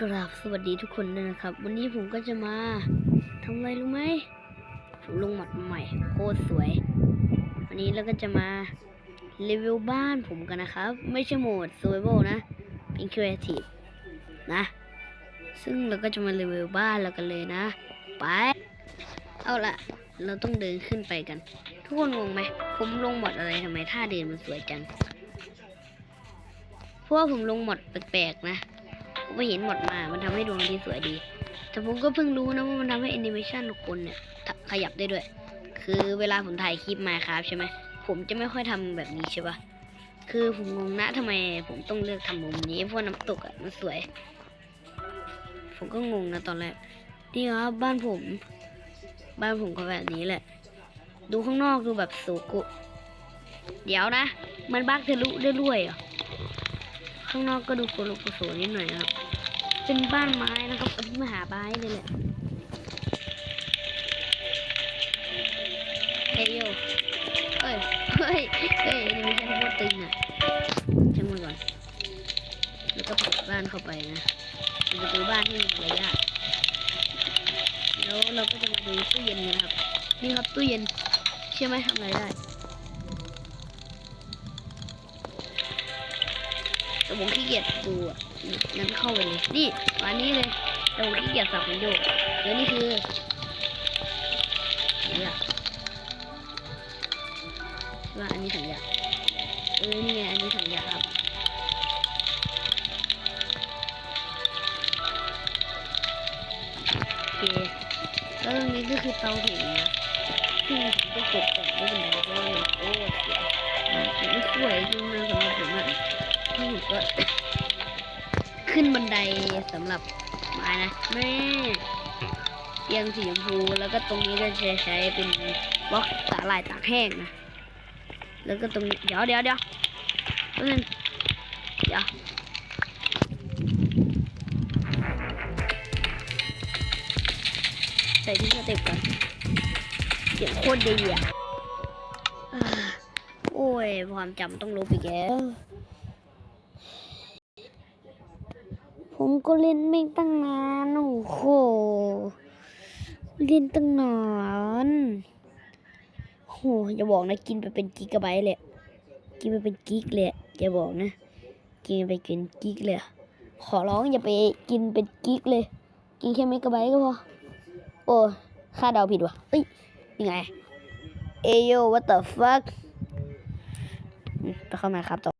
กราบสวัสดีทุกคนด้วยนะครับ วันนี้ผมก็จะมาทำอะไรรู้ไหมผมลงหมัดใหม่โคตรสวย วันนี้เราก็จะมารีวิวบ้านผมกันนะครับ ไม่ใช่โหมด survival นะ เป็น creative นะ ซึ่งเราก็จะมารีวิวบ้านเรากันเลยนะ ไป เอาละเราต้องเดินขึ้นไปกัน ทุกคนงงไหมผมลงหมดอะไรทำไมท่าเดินมันสวยจังเพราะว่าผมลงหมดแปลกๆนะ ผมไปเห็นหมดมา มันทำให้ดวงดีสวยดี แต่ผมก็เพิ่งรู้นะว่ามันทำให้แอนิเมชันคนเนี่ยขยับได้ด้วย คือเวลาผมถ่ายคลิปมาครับใช่ไหม ผมจะไม่ค่อยทำแบบนี้ใช่ปะคือผมงงนะทำไมผมต้องเลือกทำมุมนี้เพราะน้ำตกอะมันสวย ผมก็งงนะตอนแรก นี่ครับบ้านผม บ้านผมก็แบบนี้แหละ ดูข้างนอกดูแบบสุกุเดี๋ยวนะ มันบักทะลุได้ด้วยเหรอ ข้างนอกก็ดูโกลโกโสนิดหน่อยนะครับ เป็นบ้านไม้นะครับเป็นมหาไม้เลยแหละเฮ้ยโยเฮ้ย เฮ้ย เฮ้ยนี่ไม่ใช่โคตรตึงอะช่างมันก่อน แล้วก็เปิดบ้านเข้าไปนะเป็นประตูบ้านที่มีมารยาทแล้วเราก็จะมาดูตู้เย็นกันนะครับ นี่ครับตู้เย็น เชื่อไหมทำอะไรได้ ผมขี้เกียจดูอะนั้นเข้าไปเลยนี่วันนี้เลยแต่ผมขี้เกียจสับมันโยกเดี๋ยวนี่คือถังยาว่าอันนี้ถังยาเออนี่ไงอันนี้ถังยาครับโอเคแล้วตรงนี้ก็คือเตาผิงนะซึ่งผมก็เก็บแต่ไม่เป็นไรเพราะว่ามันโอ้เสียมันไม่สวยจริงนะสำหรับผมอะ ที่ผมก็ขึ้นบันไดสำหรับไม้นะแม่เตียงสีชมพูแล้วก็ตรงนี้ก็จะใช้เป็นบล็อกสาหร่ายตากแห้งนะแล้วก็ตรงนี้เดี๋ยวเดี๋ยวเดี๋ยวแป๊บนึงเดี๋ยวใส่ที่สเต็ปก่อนเสียงโคตรดีอะอ่าโอ้ยความจำต้องลบอีกแล้ว ผมก็เล่นไม่ตั้งนานโอ้โหเล่นตั้งนานโหอย่าบอกนะกินไปเป็นกิกะไบต์เลยกินไปเป็นกิกเลยอย่าบอกนะ กินไปเป็นกิกเลยขอร้องอย่าไปกินเป็นกิกเลย กินแค่เมกะไบต์ก็พอโอ้ค่าเดาผิดว่ะเอ้ยยังไงเอโย what the fuck ไปเข้ามาครับต่อ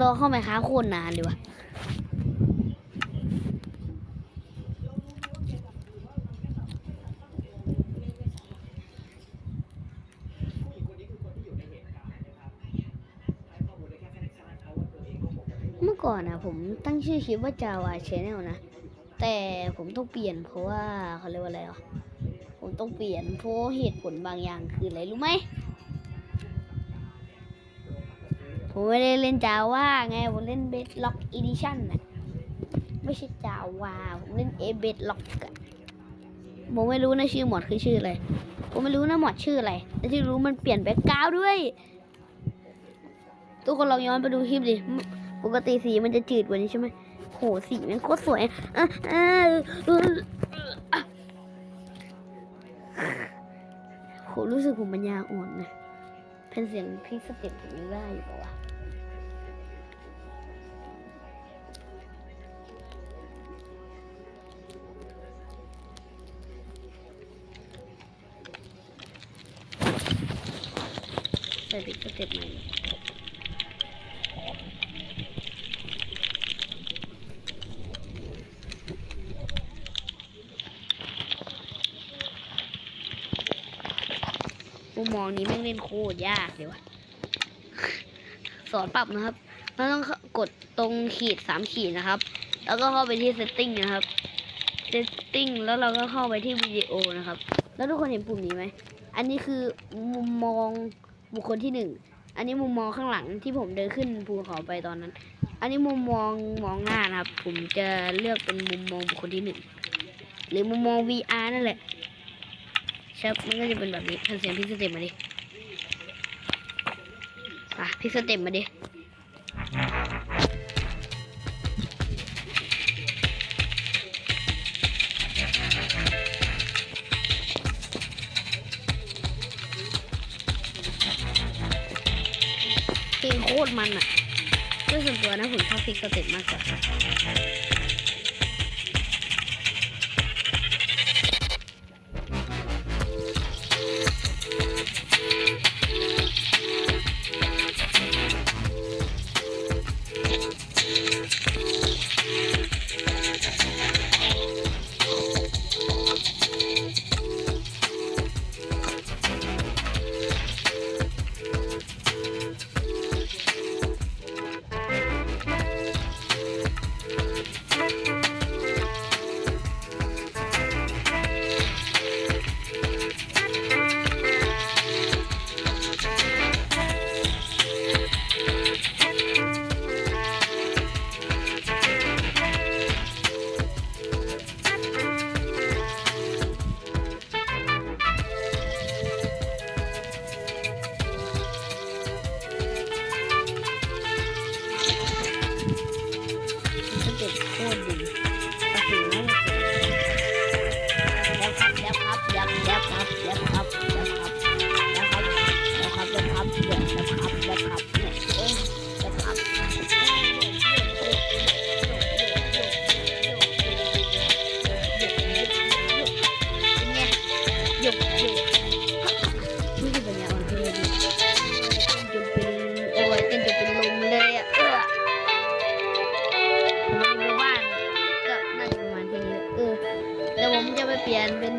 รอเข้ามาค้าโคตรนานเลยวะเมื่อก่อนนะผมตั้งชื่อคลิปว่า Java Channel นะ แต่ผมต้องเปลี่ยนเพราะว่าเขาเรียกว่าอะไรอะ ผมต้องเปลี่ยนเพราะเหตุผลบางอย่างคืออะไรรู้ไหม ผมไม่ได้เล่นจาว่าไงผมเล่นเบสล็อกอีดิชั่นน่ะไม่ใช่จาว่าผมเล่นเอเบสล็อกอะผมไม่รู้นะชื่อหมอดคือชื่ออะไรผมไม่รู้นะหมอดชื่ออะไรแต่ที่รู้มันเปลี่ยนแบ็กกราวด้วย ทุกคนลองย้อนไปดูคลิปดิปกติสีมันจะจืดกว่านี้ใช่ไหมโหสีมันโคตรสวยอะอะอะโหรู้สึกผมปัญญาอ่อนนะเป็นเสียงพิกสเต็ปผมยังได้อยู่ปะวะ่ผิดก็เจ็บใหม่มุมมองนี้แม่งเล่นโคตรยากเลยวะสอนปรับนะครับเราต้องกดตรงขีดสามขีดนะครับ แล้วก็เข้าไปที่ setting นะครับ setting แล้วเราก็เข้าไปที่วิดีโอนะครับ แล้วทุกคนเห็นปุ่มนี้ไหม อันนี้คือมุมมอง บุคคลที่หนึ่งอันนี้มุมมองข้างหลังที่ผมเดินขึ้นภูเขาไปตอนนั้น อันนี้มุมมองมองหน้านะครับ ผมจะเลือกเป็นมุมมองบุคคลที่หนึ่งหรือมุมมอง VR นั่นแหละครับมันก็จะเป็นแบบนี้ทันเสียงพี่สเต็ปมาดิอะพิสเต็ปมาดิ คตรมันอะด้วยส่วนตัวนะผมชอบเพลงสเต็ปมากกว่า เปลี่ยนเป็น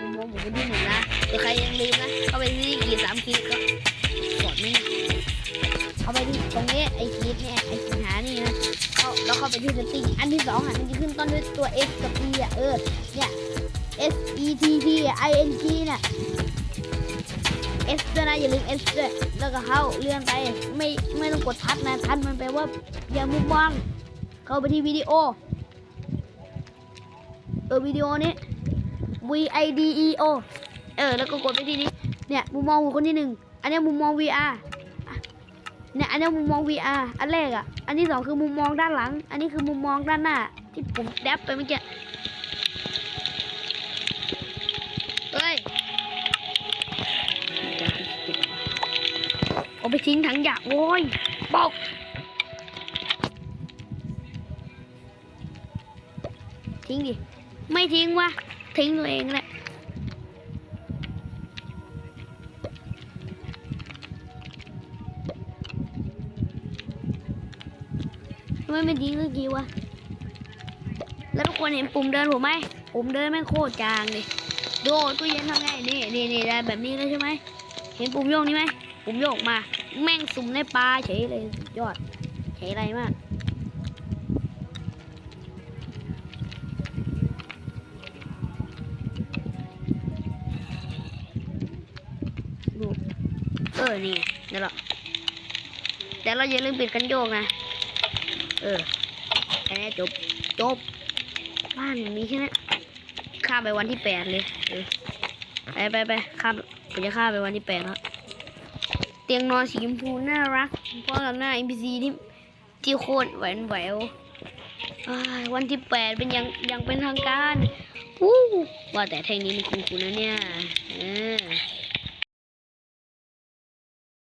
มุมมองผมเป็นที่หนึ่งนะเดี๋ยวใครยังลืมนะ เข้าไปที่ขีดสามขีดก็กดนี่เข้าไปที่ตรงนี้ไอขีดเนี่ยไอขีดหานี่นะเข้าแล้วเข้าไปที่ setting อันที่สองอะมันจะขึ้นต้นด้วยตัว S กับ E อะเออเนี่ย S E T T I N G น่ะ S ด้วยนะอย่าลืม S ด้วยแล้วก็เข้าเลื่อนไปไม่ไม่ต้องกดทัดนะทัดมันแปลว่าอย่ามุมมองเข้าไปที่วิดีโอเออวิดีโอนี้ V I D E O เออ แล้วก็กดไปที่นี้ เนี่ยมุมมองของคนที่หนึ่ง อันนี้มุมมอง VR เนี่ย อันนี้มุมมอง VR อันแรกอะ อันที่สองคือมุมมองด้านหลัง อันนี้คือมุมมองด้านหน้า ที่ผมแดบไปเมื่อกี้ เฮ้ยเอาไปทิ้งถังขยะโว้ยบอกทิ้งดิ ไม่ทิ้งวะ ทิ้งตัวเองแหละทำไมไม่ทิ้งเมื่อกี้วะ แล้วทุกคนเห็นปุ่มเดินผมไหมปุ่มเดินแม่โคตรจางเลยดูตู้เย็นทำไงนี่นี่นี่ได้แบบนี้แล้วใช่ไหม เห็นปุ่มโยกนี้ไหมปุ่มโยกมา แม่งสุ่มในปลาเฉยเลยยอดเฉยอะไรมาก ออ นี่เดี๋ยวเราแต่เราอย่าลืมปิดกันโยกนะ เออแค่นี้จบ จบ บ้านมีแค่นี้ข้ามไปวันที่แปดเลยเออไปไปไปข้ามผมจะข้ามไปวันที่แปดแล้วเตียงนอนสีชมพูน่ารักเพราะกับหน้า NPC ที่ที่โคตรแหวนแหววอ้ายวันที่แปดเป็นอยังอยังเป็นทางการวู้ว่าแต่เพลงนี้มันคุ้นๆนะเนี่ยเออ